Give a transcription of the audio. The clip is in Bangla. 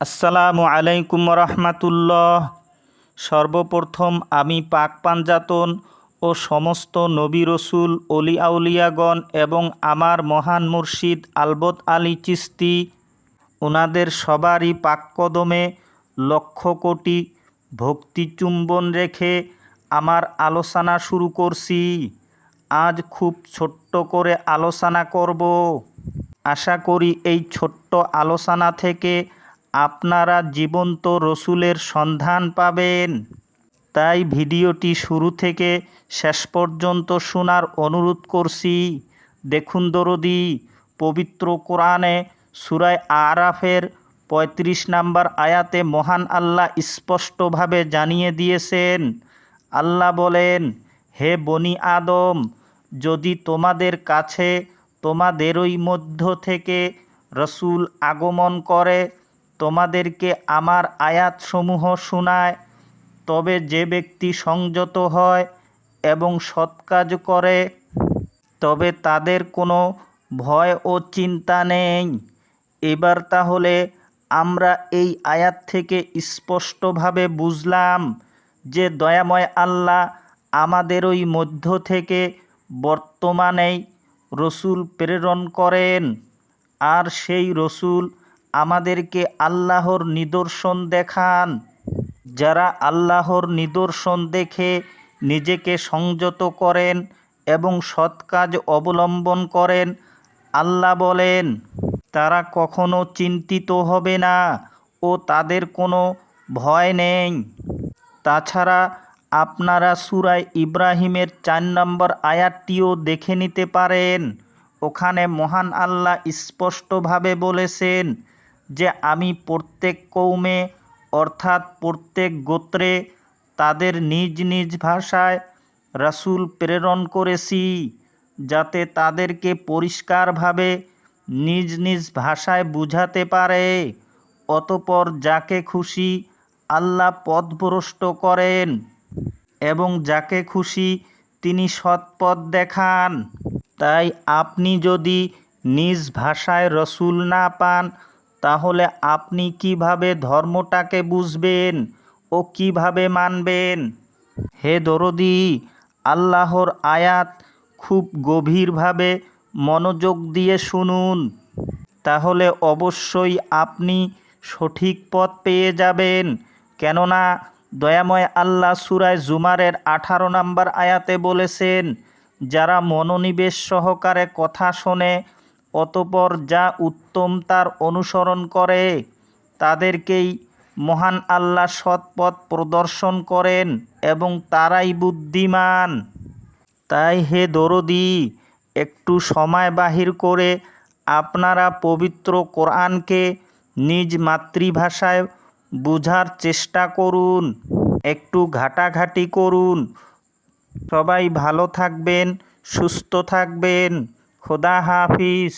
আসসালামু আলাইকুম রহমাতুল্লাহ সর্বপ্রথম আমি পাক পাঞ্জাতন ও সমস্ত নবী রসুল, অলি আউলিয়াগণ এবং আমার মহান মুর্শিদ আলবত আলী চিস্তি ওনাদের সবারই পাককদমে লক্ষ কোটি ভক্তি চুম্বন রেখে আমার আলোচনা শুরু করছি। আজ খুব ছোট্ট করে আলোচনা করব। আশা করি এই ছোট্ট আলোচনা থেকে আপনারা জীবন্ত রসুলের সন্ধান পাবেন। তাই ভিডিওটি শুরু থেকে শেষ পর্যন্ত শোনার অনুরোধ করছি। দেখুন দরদি, পবিত্র কোরআনে সুরায় আরাফের পঁয়ত্রিশ নাম্বার আয়াতে মহান আল্লাহ স্পষ্টভাবে জানিয়ে দিয়েছেন, আল্লাহ বলেন, হে বনি আদম, যদি তোমাদের কাছে তোমাদেরই মধ্য থেকে রসুল আগমন করে তোমাদেরকে আমার আয়াতসমূহ শোনায়, তবে যে ব্যক্তি সংযত হয় এবং সৎ কাজ করে, তবে তাদের কোনো ভয় ও চিন্তা নেই। এবার তাহলে আমরা এই আয়াত থেকে স্পষ্টভাবে বুঝলাম যে দয়াময় আল্লাহ আমাদের ওই মধ্য থেকে বর্তমানেই রসুল প্রেরণ করেন, আর সেই রসুল আমাদেরকে আল্লাহর নিদর্শন দেখান। যারা আল্লাহর নিদর্শন দেখে নিজেকে সংযত করেন এবং সৎ কাজ অবলম্বন করেন, আল্লাহ বলেন, তারা কখনো চিন্তিত হবে না ও তাদের কোনো ভয় নেই। তাছাড়া আপনারা সুরায় ইব্রাহিমের চার নম্বর আয়াতটিও দেখে নিতে পারেন। ওখানে মহান আল্লাহ স্পষ্টভাবে বলেছেন যে আমি প্রত্যেক কৌমে, অর্থাৎ প্রত্যেক গোত্রে, তাদের নিজ নিজ ভাষায় রাসূল প্রেরণ করেছি, যাতে তাদেরকে পরিষ্কারভাবে নিজ নিজ ভাষায় বুঝাতে পারে। অতপর যাকে খুশি আল্লাহ পথভ্রষ্ট করেন এবং যাকে খুশি তিনি সৎপথ দেখান। তাই আপনি যদি নিজ ভাষায় রসুল না পান তাহলে আপনি কীভাবে ধর্মটাকে বুঝবেন ও কীভাবে মানবেন? হে দরদি, আল্লাহর আয়াত খুব গভীরভাবে মনোযোগ দিয়ে শুনুন। তাহলে অবশ্যই আপনি সঠিক পথ পেয়ে যাবেন। কেননা দয়াময় আল্লাহ সুরায় জুমারের আঠারো নম্বর আয়াতে বলেছেন, যারা মনোনিবেশ সহকারে কথা শোনে অতপর যা উত্তম তার অনুসরণ করে, তাদেরকেই মহান আল্লাহ সৎপথ প্রদর্শন করেন এবং তারাই বুদ্ধিমান। তাই হে দরদি, একটু সময় বাহির করে আপনারা পবিত্র কোরআনকে নিজ মাতৃভাষায় বুঝার চেষ্টা করুন, একটু ঘাটাঘাটি করুন। সবাই ভালো থাকবেন, সুস্থ থাকবেন। খোদা হাফিজ।